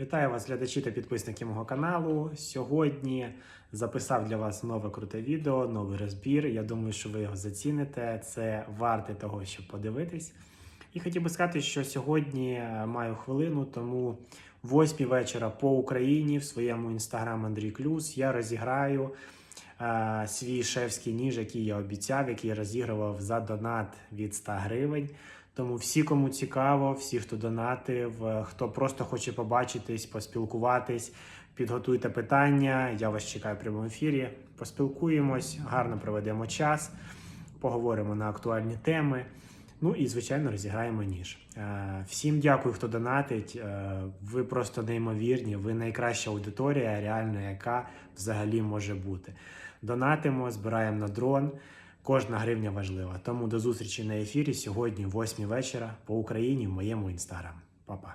Вітаю вас, глядачі та підписники мого каналу. Сьогодні записав для вас нове круте відео, новий розбір. Я думаю, що ви його заціните. Це варте того, щоб подивитись. І хотів би сказати, що сьогодні е, маю хвилину, тому восьмій вечора по Україні в своєму інстаграм Андрій Клюс я розіграю е, свій шефський ніж, який я обіцяв, який я розігрував за донат від 100 гривень. Тому всі, кому цікаво, всі, хто донатив, е, хто просто хоче побачитись, поспілкуватись, підготуйте питання. Я вас чекаю в прямому ефірі. Поспілкуємось, гарно проведемо час, поговоримо на актуальні теми. Ну і звичайно розіграємо ніж. Е, Всім дякую, хто донатить. Е, Ви просто неймовірні. Ви найкраща аудиторія, реально, яка взагалі може бути. Донатимо, збираємо на дрон. Кожна гривня важлива. Тому до зустрічі на ефірі сьогодні, 8 вечора, по Україні в моєму інстаграм. Па-па.